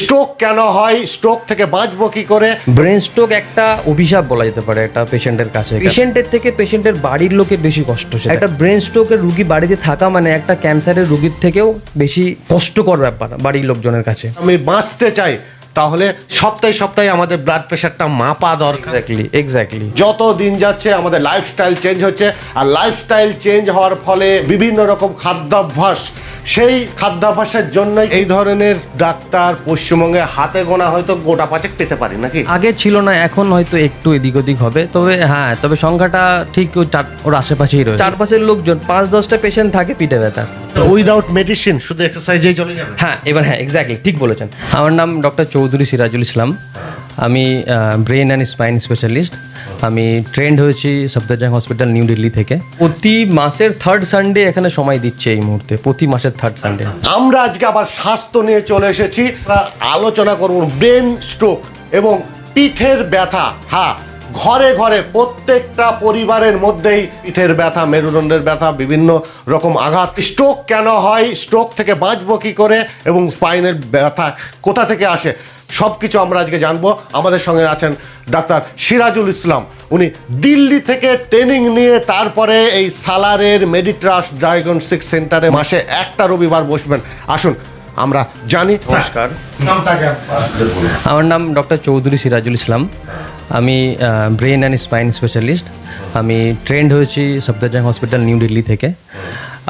Stroke কেন হয়? Stroke থেকে বাঁচবো কি করে? ব্রেন স্ট্রোক একটা অভিশাপ বলা যেতে পারে একটা পেশেন্টের কাছে। পেশেন্টের থেকে পেশেন্টের বাড়ির লোকের বেশি কষ্ট হচ্ছে একটা ব্রেন স্ট্রোকের রুগী বাড়িতে থাকা মানে একটা ক্যান্সারের রুগীর থেকেও বেশি কষ্টকর ব্যাপার বাড়ির লোকজনের কাছে। আমি বাঁচতে চাই তাহলে সপ্তাহে সপ্তাহে আমাদের ব্লাড প্রেশারটা মাপা দরকার। এক্স্যাক্টলি এক্স্যাক্টলি যত দিন যাচ্ছে আমাদের লাইফস্টাইল চেঞ্জ হচ্ছে আর লাইফস্টাইল চেঞ্জ হওয়ার ফলে বিভিন্ন রকম খাদ্যাভ্যাস সেই খাদ্যাভ্যাসের জন্যই এই ধরনের ডাক্তার পশ্চিমবঙ্গে হাতে গোনা হয়তো গোটা পাচেক পেতে পারি নাকি? আগে ছিল না এখন হয়তো একটু এদিক ওদিক হবে। তবে হ্যাঁ তবে সংখ্যাটা ঠিক ওই চার ওর আশেপাশেই রয়েছে। চারপাশের লোকজন পাঁচ দশটা পেশেন্ট থাকে পিঠে ব্যথা। উইদাউট মেডিসিন শুধু এক্সারসাইজেই চলে যাবে? হ্যাঁ এবার হ্যাঁ এক্স্যাক্টলি ঠিক বলেছেন। আমার নাম ডক্টর চৌধুরী সিরাজুল ইসলাম। আমি ব্রেন অ্যান্ড স্পাইন স্পেশালিস্ট আমি ট্রেন্ড হয়েছি সফদরজাং হসপিটাল নিউ দিল্লি থেকে। প্রতি মাসের থার্ড সানডে এখানে সময় দিচ্ছে এই মুহূর্তে, প্রতি মাসের থার্ড সানডে আমরা আজকে আবার স্বাস্থ্য নিয়ে চলে এসেছি। আলোচনা করব ব্রেন স্ট্রোক এবং পিঠের ব্যথা। হ্যাঁ ঘরে ঘরে প্রত্যেকটা পরিবারের মধ্যেই পিঠের ব্যথা, মেরুদণ্ডের ব্যথা, বিভিন্ন রকম আঘাত। স্ট্রোক কেন হয়? স্ট্রোক থেকে বাঁচবো কি করে? এবং স্পাইনের ব্যথা কোথা থেকে আসে? সব কিছু আমরা আজকে জানব। আমাদের সঙ্গে আছেন ডাক্তার সিরাজুল ইসলাম। উনি দিল্লি থেকে ট্রেনিং নিয়ে তারপরে এই সালারের মেডিট্রাস্ট ডায়াগনস্টিক সেন্টারে মাসে একটা রবিবার বসবেন। আসুন আমরা জানি। নমস্কার। আমার নাম ডক্টর চৌধুরী সিরাজুল ইসলাম। আমি ব্রেন অ্যান্ড স্পাইন স্পেশালিস্ট আমি ট্রেন্ড হয়েছি সফদরজাং হসপিটাল নিউ দিল্লি থেকে।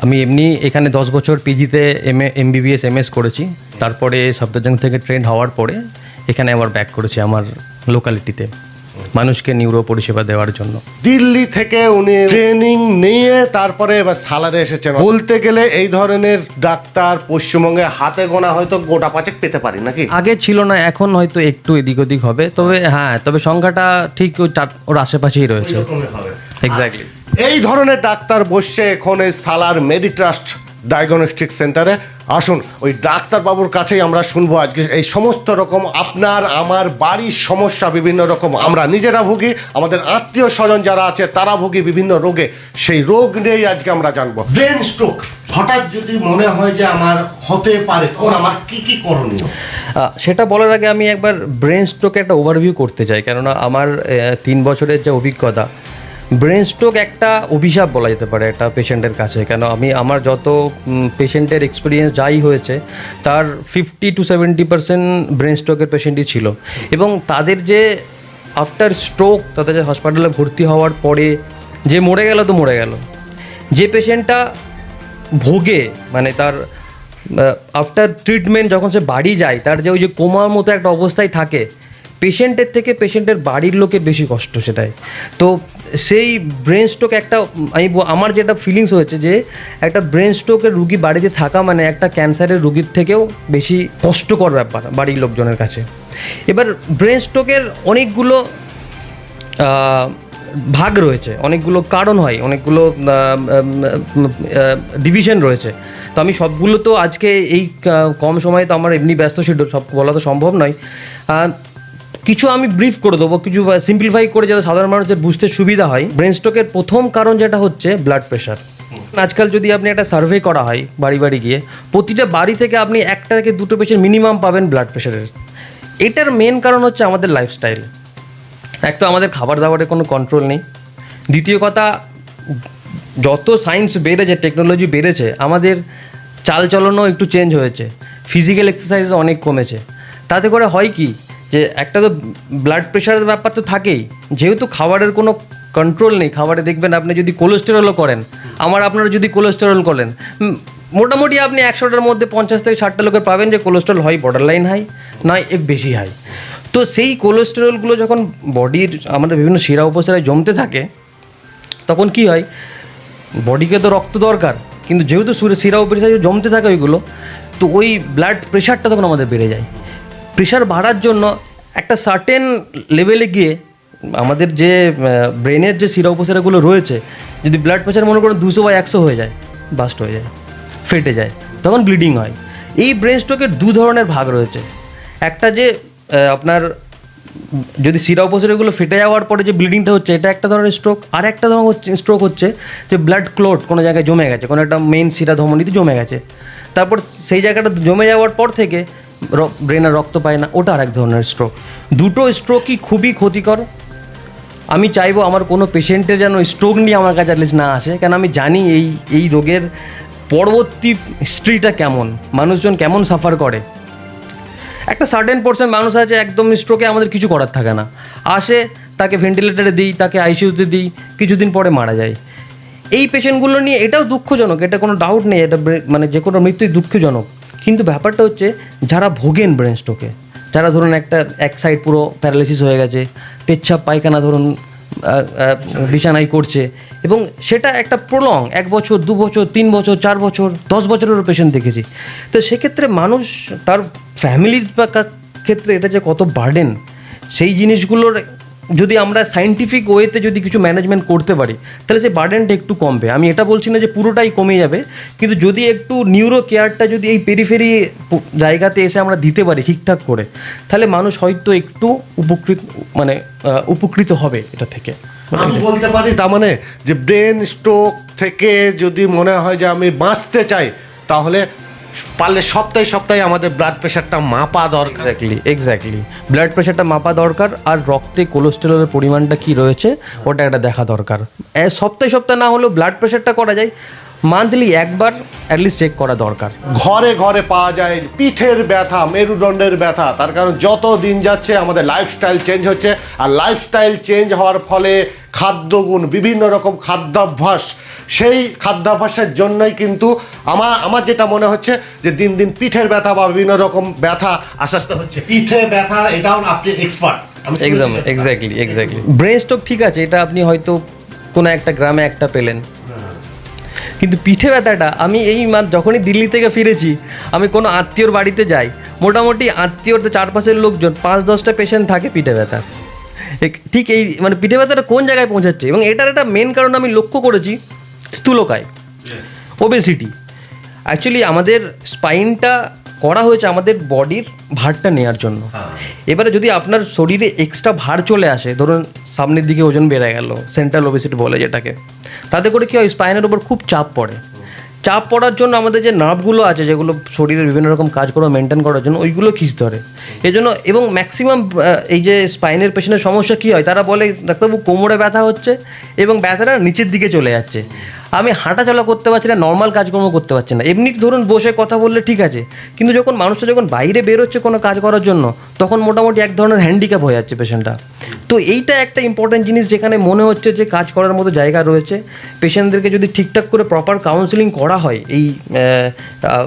আমি এমনি এখানে দশ বছর পিজিতে এম এ এমবিবিএস এমএস করেছি। তারপরে সফদরজাং থেকে ট্রেন্ড হওয়ার পরে এখানে আবার ব্যাক করেছি আমার লোকালিটিতে মানুষকে নিউরো পরিষেবা দেওয়ার জন্য। দিল্লি থেকে উনি ট্রেনিং নিয়ে তারপরে এবার সালারে এসেছেন। বলতে গেলে এই ধরনের ডাক্তার পশ্চিমবঙ্গে হাতে গোনা হয়তো গোটা পাচেক পেতে পারি নাকি? আগে ছিল না এখন হয়তো একটু এদিক ওদিক হবে। তবে হ্যাঁ তবে সংখ্যাটা ঠিক ওর আশেপাশেই রয়েছে। এক্স্যাক্টলি এই ধরনের ডাক্তার বসছে এখন এই সালার মেডিট্রাস্ট ডায়াগনস্টিক সেন্টারে আসুন, ওই ডাক্তারবাবুর কাছেই আমরা শুনব আজকে। এই সমস্ত রকম আপনার, আমার বাড়ির সমস্যা, বিভিন্ন রকম আমরা নিজেরা ভুগি। আমাদের আত্মীয় স্বজন যারা আছে, তারা ভুগি বিভিন্ন রোগে। সেই রোগ নিয়েই আজকে আমরা জানব। ব্রেন স্ট্রোক হঠাৎ যদি মনে হয় যে আমার হতে পারে, তখন আমার কি কি করণীয়? সেটা বলার আগে আমি একবার ব্রেন স্ট্রোকে একটা ওভারভিউ করতে চাই। কেননা আমার তিন বছরের যে অভিজ্ঞতা ব্রেন স্ট্রোক একটা অভিশাপ বলা যেতে পারে একটা পেশেন্টের কাছে। কেন আমি, আমার যত পেশেন্টের এক্সপিরিয়েন্স যাই হয়েছে, তার fifty two seventy percent brain স্ট্রোকের পেশেন্টই ছিল। এবং তাদের যে আফটার স্ট্রোক তাদের যে হসপিটালে ভর্তি হওয়ার পরে যে মরে গেল তো মরে গেল। যে পেশেন্টটা ভোগে মানে তার আফটার ট্রিটমেন্ট যখন সে বাড়ি যায়, তার যে ওই যে কোমার মতো একটা অবস্থায় থাকে পেশেন্টের থেকে পেশেন্টের বাড়ির লোকের বেশি কষ্ট সেটাই। তো সেই ব্রেন স্ট্রোক একটা, আমি আমার যেটা ফিলিংস হয়েছে যে, একটা ব্রেন স্ট্রোকের রুগী বাড়িতে থাকা মানে একটা ক্যান্সারের রুগীর থেকেও বেশি কষ্টকর ব্যাপার বাড়ির লোকজনের কাছে। এবার ব্রেন স্ট্রোকের অনেকগুলো ভাগ রয়েছে, অনেকগুলো কারণ হয়, অনেকগুলো ডিভিশন রয়েছে। তো আমি সবগুলো তো আজকে এই কম সময়ে তো আমার এমনি ব্যস্ত শিডিউল সব বলা তো সম্ভব নয়। কিছু আমি ব্রিফ করে দেবো, কিছু সিম্পলিফাই করে যাতে সাধারণ মানুষের বুঝতে সুবিধা হয়। ব্রেন স্ট্রোকের প্রথম কারণ যেটা হচ্ছে ব্লাড প্রেশার আজকাল যদি আপনি একটা সার্ভে করা হয় বাড়ি বাড়ি গিয়ে, প্রতিটা বাড়ি থেকে আপনি একটা থেকে দুটো পেশেন্ট মিনিমাম পাবেন ব্লাড প্রেশারের এটার মেন কারণ হচ্ছে আমাদের লাইফস্টাইল এক তো আমাদের খাবার দাবারের কোনো কন্ট্রোল নেই। দ্বিতীয় কথা, যত সায়েন্স বেড়েছে টেকনোলজি বেড়েছে, আমাদের চালচলনও একটু চেঞ্জ হয়েছে। ফিজিক্যাল এক্সারসাইজ অনেক কমেছে। তাতে করে হয় কি যে একটা তো ব্লাড প্রেশারের ব্যাপার তো থাকেই। যেহেতু খাবারের কোনো কন্ট্রোল নেই, খাবারে দেখবেন আপনি যদি কোলেস্টেরলও করেন, আমার আপনারা যদি কোলেস্টেরল করেন মোটামুটি আপনি একশোটার মধ্যে পঞ্চাশ থেকে ষাটটা লোকের পাবেন যে কোলেস্ট্রল হয় বর্ডার লাইন হাই নয় এর বেশি হাই তো সেই কোলেস্টেরলগুলো যখন বডির আমাদের বিভিন্ন শিরা উপশিরায় জমতে থাকে, তখন কি হয়? বডিকে তো রক্ত দরকার, কিন্তু যেহেতু শিরা উপরিসায় জমতে থাকে ওইগুলো, তো ওই ব্লাড প্রেশারটা তখন আমাদের বেড়ে যায়। প্রেশার বাড়ার জন্য একটা সার্টেন লেভেলে গিয়ে আমাদের যে ব্রেনের যে শিরা উপশিরাগুলো রয়েছে, যদি ব্লাড প্রেশার মনে করুন দুশো বা একশো হয়ে যায় বাস্ট হয়ে যায়, ফেটে যায়, তখন ব্লিডিং হয়। এই ব্রেন স্ট্রোকের দু ধরনের ভাগ রয়েছে। একটা যে আপনার যদি শিরা উপশিরাগুলো ফেটে যাওয়ার পরে যে ব্লিডিংটা হচ্ছে, এটা একটা ধরনের স্ট্রোক আর একটা ধরনের স্ট্রোক হচ্ছে যে ব্লাড ক্লোট কোনো জায়গায় জমে গেছে, কোনো একটা মেন শিরা ধমনীতে জমে গেছে। তারপর সেই জায়গাটা জমে যাওয়ার পর থেকে ব্রেনে রক্ত পায় না, ওটা আরেক ধরনের স্ট্রোক দুটো স্ট্রোকই খুবই ক্ষতিকর। আমি চাইব আমার কোনো পেশেন্টের যেন স্ট্রোক নিয়ে আমার কাছে অ্যাটলিস্ট না আসে, কেন আমি জানি এই এই রোগের পরবর্তী হিস্ট্রিটা কেমন, মানুষজন কেমন সাফার করে। একটা সার্টেন পার্সেন্ট মানুষ আছে, একদম স্ট্রোকে আমাদের কিছু করার থাকে না। আসে, তাকে ভেন্টিলেটারে দিই, তাকে আইসিইউতে দিই, কিছুদিন পরে মারা যায়। এই পেশেন্টগুলো নিয়ে এটাও দুঃখজনক, এটা কোনো ডাউট নেই, এটা মানে যে কোনো মৃত্যুই দুঃখজনক। কিন্তু ব্যাপারটা হচ্ছে যারা ভোগেন ব্রেন স্ট্রোকে যারা ধরুন একটা, এক সাইড পুরো প্যারালাইসিস হয়ে গেছে পেচ্ছাপ পায়খানা ধরুন বিছানায় করছে, এবং সেটা একটা প্রলং এক বছর, দু বছর, তিন বছর, চার বছর, দশ বছরেরও পেশেন্ট দেখেছি। তো সেক্ষেত্রে মানুষ তার ফ্যামিলির ক্ষেত্রে এটা যে কত বার্ডেন সেই জিনিসগুলোর যদি আমরা সাইন্টিফিক ওয়েতে যদি কিছু ম্যানেজমেন্ট করতে পারি, তাহলে সেই বার্ডেনটা একটু কমবে। আমি এটা বলছি না যে পুরোটাই কমে যাবে, কিন্তু যদি একটু নিউরো কেয়ারটা যদি এই পেরিফেরি জায়গাতে এসে আমরা দিতে পারি ঠিকঠাক করে, তাহলে মানুষ হয়তো একটু উপকৃত মানে উপকৃত হবে এটা থেকে। আমি বলতে পারি তার মানে যে ব্রেন স্ট্রোক থেকে যদি মনে হয় যে আমি বাঁচতে চাই, তাহলে পারলে সপ্তাহে সপ্তাহে আমাদের ব্লাড প্রেশারটা মাপা দরকার। এক্স্যাক্টলি এক্স্যাক্টলি ব্লাড প্রেশারটা মাপা দরকার আর রক্তে কোলেস্টেরলের পরিমাণটা কি রয়েছে ওটা একটা দেখা দরকার। সপ্তাহে সপ্তাহে না হলেও ব্লাড প্রেশারটা করা যায় মান্থলি একবার অ্যাটলিস্ট চেক করা দরকার। ঘরে ঘরে পাওয়া যায় পিঠের ব্যথা মেরুদণ্ডের ব্যথা তার কারণ যত দিন যাচ্ছে আমাদের লাইফস্টাইল চেঞ্জ হচ্ছে আর লাইফস্টাইল চেঞ্জ হওয়ার ফলে খাদ্যগুণ বিভিন্ন রকম খাদ্যাভ্যাস। সেই খাদ্যাভ্যাসের জন্যই কিন্তু আমার আমার যেটা মনে হচ্ছে যে দিন দিন পিঠের ব্যথা বা বিভিন্ন রকম ব্যথা আস্তে আস্তে হচ্ছে। পিঠে ব্যথা এটাও আপনি এক্সপার্ট একদম এক্স্যাক্টলি এক্স্যাক্টলি ব্রেন স্ট্রোক ঠিক আছে এটা আপনি হয়তো কোনো একটা গ্রামে একটা পেলেন। কিন্তু পিঠে ব্যথাটা আমি এই মা- যখনই দিল্লি থেকে ফিরেছি আমি কোনো আত্মীয়র বাড়িতে যাই মোটামুটি আত্মীয়র চারপাশের লোকজন পাঁচ দশটা পেশেন্ট থাকে পিঠে ব্যথা ঠিক এই মানে পিঠে ব্যথাটা কোন জায়গায় পৌঁছাচ্ছে? এবং এটার একটা মেন কারণ আমি লক্ষ্য করেছি স্থূলকায় ওবেসিটি অ্যাকচুয়ালি আমাদের স্পাইনটা করা হয়েছে আমাদের বডির ভারটা নেওয়ার জন্য। এবারে যদি আপনার শরীরে এক্সট্রা ভার চলে আসে ধরুন সামনের দিকে ওজন বেড়ে গেল সেন্ট্রাল ওবেসিটি বলে যেটাকে তাতে করে কি হয়? স্পাইনের উপর খুব চাপ পড়ে। চাপ পড়ার জন্য আমাদের যে নার্ভগুলো আছে, যেগুলো শরীরের বিভিন্ন রকম কাজকর্ম মেনটেন করার জন্য, ওইগুলো খিস ধরে। এই জন্য এবং ম্যাক্সিমাম এই যে স্পাইনের পেছনের সমস্যা কী হয়, তারা বলে, ডাক্তারবাবু, কোমরে ব্যথা হচ্ছে এবং ব্যথাটা নিচের দিকে চলে যাচ্ছে। আমি হাঁটা চলা করতে পারছি না নর্মাল কাজকর্ম করতে পারছি না। এমনি ধরুন বসে কথা বললে ঠিক আছে, কিন্তু যখন মানুষটা যখন বাইরে বেরোচ্ছে কোনো কাজ করার জন্য, তখন মোটামুটি এক ধরনের হ্যান্ডিক্যাপ হয়ে যাচ্ছে পেশেন্টটা তো এইটা একটা ইম্পর্টেন্ট জিনিস যেখানে মনে হচ্ছে যে কাজ করার মতো জায়গা রয়েছে। পেশেন্টদেরকে যদি ঠিকঠাক করে প্রপার কাউন্সিলিং করা হয় এই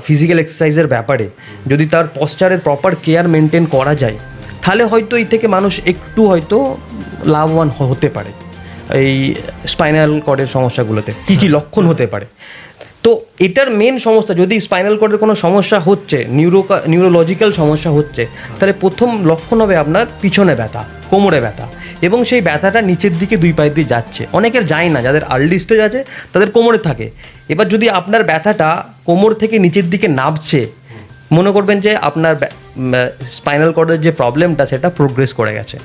ফিজিক্যাল এক্সারসাইজের ব্যাপারে, যদি তার পশ্চারের প্রপার কেয়ার মেনটেন করা যায়, তাহলে হয়তো এই থেকে মানুষ একটু হয়তো লাভবান হতে পারে। এই স্পাইনাল কর্ডের সমস্যাগুলোতে। কী কী লক্ষণ হতে পারে? তো এটার মেন সমস্যা যদি স্পাইনাল কর্ডের কোনো সমস্যা হচ্ছে নিউরো নিউরোলজিক্যাল সমস্যা হচ্ছে তাহলে প্রথম লক্ষণ হবে আপনার পিছনে ব্যথা কোমরে ব্যথা। এবং সেই ব্যথাটা নিচের দিকে দুই পায়ে দিয়ে যাচ্ছে। অনেকের যায় না যাদের আর্লি স্টেজ আছে তাদের কোমরে থাকে। এবার যদি আপনার ব্যথাটা কোমর থেকে নিচের দিকে নামছে মনে করবেন যে আপনার স্পাইনাল কর্ডের যে প্রবলেমটা সেটা প্রোগ্রেস করে গেছে।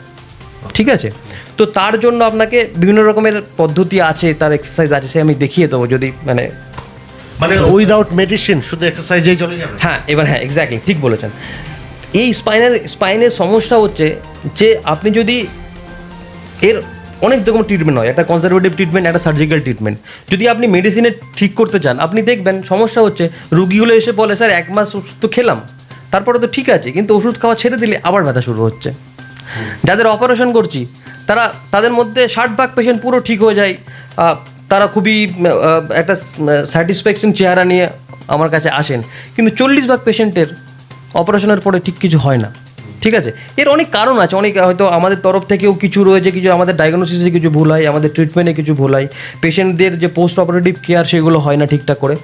ঠিক আছে? তো তার জন্য আপনাকে বিভিন্ন রকমের পদ্ধতি আছে তার এক্সারসাইজ আছে সে আমি দেখিয়ে দেবো যদি মানে মানে উইদাউট মেডিসিন শুধু এক্সারসাইজেই চলে যাবে? হ্যাঁ এবার হ্যাঁ এক্স্যাক্টলি ঠিক বলেছেন। এই স্পাইনের স্পাইনের সমস্যা হচ্ছে যে আপনি যদি এর অনেক রকম ট্রিটমেন্ট হয় একটা কনজারভেটিভ ট্রিটমেন্ট একটা সার্জিক্যাল ট্রিটমেন্ট যদি আপনি মেডিসিনে ঠিক করতে চান আপনি দেখবেন সমস্যা হচ্ছে রুগীগুলো এসে বলে স্যার এক মাস ওষুধ তো খেলাম তারপরে তো ঠিক আছে কিন্তু ওষুধ খাওয়া ছেড়ে দিলে আবার ব্যথা শুরু হচ্ছে। যাদের অপারেশন করছি, তারা, তাদের মধ্যে ষাট ভাগ পেশেন্ট পুরো ঠিক হয়ে যায়। তারা খুবই একটা স্যাটিসফ্যাকশন চেহারা নিয়ে আমার কাছে আসেন। কিন্তু চল্লিশ ভাগ পেশেন্টের অপারেশনের পরে ঠিক কিছু হয় না। ঠিক আছে? এর অনেক কারণ আছে। অনেক, হয়তো আমাদের তরফ থেকেও কিছু রয়েছে, কিছু আমাদের ডায়াগনোসিসে কিছু ভুল হয়, আমাদের ট্রিটমেন্টে কিছু ভুল হয়। পেশেন্টদের যে পোস্ট অপারেটিভ কেয়ার সেগুলো হয় না ঠিকঠাক করে।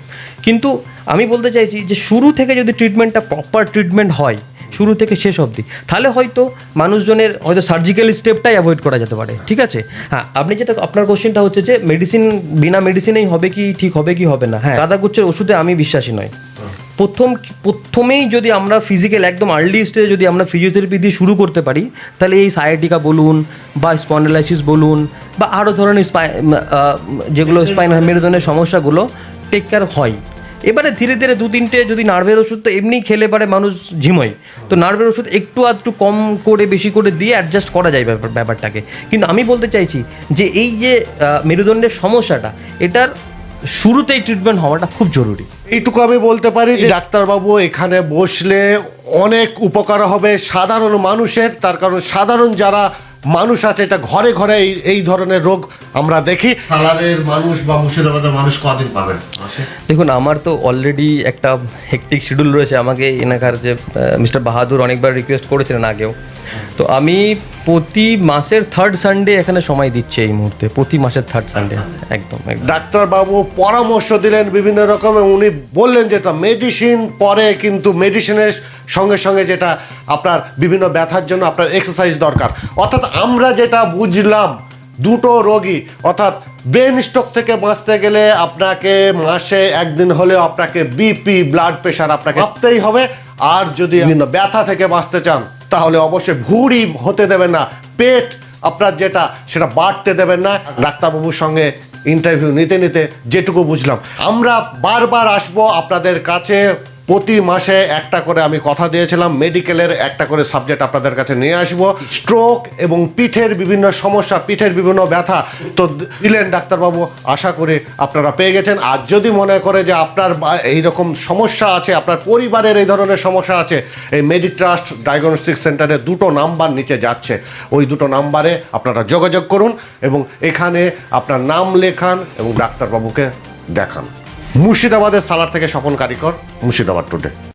কিন্তু আমি বলতে চাইছি যে, শুরু থেকে যদি ট্রিটমেন্টটা প্রপার ট্রিটমেন্ট হয় শুরু থেকে শেষ অবধি। তাহলে হয়তো মানুষজনের হয়তো সার্জিক্যাল স্টেপটাই অ্যাভয়েড করা যেতে পারে ঠিক আছে? হ্যাঁ আপনি যেটা আপনার কোশ্চেনটা হচ্ছে যে মেডিসিন বিনা মেডিসিনেই হবে কি ঠিক হবে কি হবে না? হ্যাঁ। রাধাগুচ্ছের ওষুধে আমি বিশ্বাসী নয় প্রথম প্রথমেই যদি আমরা ফিজিক্যাল একদম আর্লি স্টেজে যদি আমরা ফিজিওথেরাপি দিয়ে শুরু করতে পারি তাহলে এই সায়াটিকা বলুন বা স্পন্ডালাইসিস বলুন বা আরও ধরনের স্পাই যেগুলো স্পাইন মেরুদণ্ডের সমস্যাগুলো টেক কেয়ার হয়। এবারে ধীরে ধীরে দু তিনটে যদি নার্ভের ওষুধ তো এমনি খেলে পারে মানুষ ঝিমোয়। তো নার্ভের ওষুধ একটু আধটু কম করে বেশি করে দিয়ে অ্যাডজাস্ট করা যায় ব্যাপার ব্যাপারটাকে। কিন্তু আমি বলতে চাইছি যে এই যে মেরুদণ্ডের সমস্যাটা এটার শুরুতেই ট্রিটমেন্ট হওয়াটা খুব জরুরি। এইটুকু আমি বলতে পারি যে ডাক্তারবাবু এখানে বসলে অনেক উপকার হবে সাধারণ মানুষের তার কারণ সাধারণ যারা মানুষ আছে এটা ঘরে ঘরে এই এই ধরনের রোগ আমরা দেখি। সালারের মানুষ বা মুর্শিদাবাদের মানুষ কদিন পাবেন? দেখুন আমার তো অলরেডি একটা হেকটিক শিডিউল রয়েছে। আমাকে এনাকার যে মিস্টার বাহাদুর অনেকবার রিকোয়েস্ট করেছিলেন আগেও। তো আমি প্রতি মাসের থার্ড সানডে এখানে সময় দিচ্ছি এই মুহূর্তে। প্রতি মাসের থার্ড সানডে একদম একদম। ডাক্তারবাবু পরামর্শ দিলেন বিভিন্ন রকমের উনি বললেন যেটা মেডিসিন পরে কিন্তু মেডিসিনের সঙ্গে সঙ্গে যেটা আপনার বিভিন্ন ব্যথার জন্য আপনার এক্সারসাইজ দরকার। অর্থাৎ আমরা যেটা বুঝলাম দুটো রোগী অর্থাৎ ব্রেন স্ট্রোক থেকে বাঁচতে গেলে আপনাকে মাসে একদিন হলেও আপনাকে বিপি ব্লাড প্রেশার আপনাকে ভাবতেই হবে। আর যদি বিভিন্ন ব্যথা থেকে বাঁচতে চান তাহলে অবশ্যই ভুঁড়ি হতে দেবেন না। পেট আপনার যেটা সেটা বাড়তে দেবেন না। ডাক্তারবাবুর সঙ্গে ইন্টারভিউ নিতে নিতে যেটুকু বুঝলাম। আমরা বারবার আসব আপনাদের কাছে। প্রতি মাসে একটা করে আমি কথা দিয়েছিলাম, মেডিকেলের একটা করে সাবজেক্ট আপনাদের কাছে নিয়ে আসব। স্ট্রোক এবং পিঠের বিভিন্ন সমস্যা, পিঠের বিভিন্ন ব্যথা, তো দিলেন ডাক্তারবাবু, আশা করি আপনারা পেয়ে গেছেন। আর যদি মনে করে যে আপনার বা- এইরকম সমস্যা আছে, আপনার পরিবারের এই ধরনের সমস্যা আছে, এই মেডিট্রাস্ট ডায়াগনস্টিক সেন্টারে দুটো নাম্বার নিচে যাচ্ছে। ওই দুটো নাম্বারে আপনারা যোগাযোগ করুন এবং এখানে আপনার নাম লেখান এবং ডাক্তারবাবুকে দেখান। মুর্শিদাবাদের সালার থেকে স্বপন কারিকর মুর্শিদাবাদ টুডে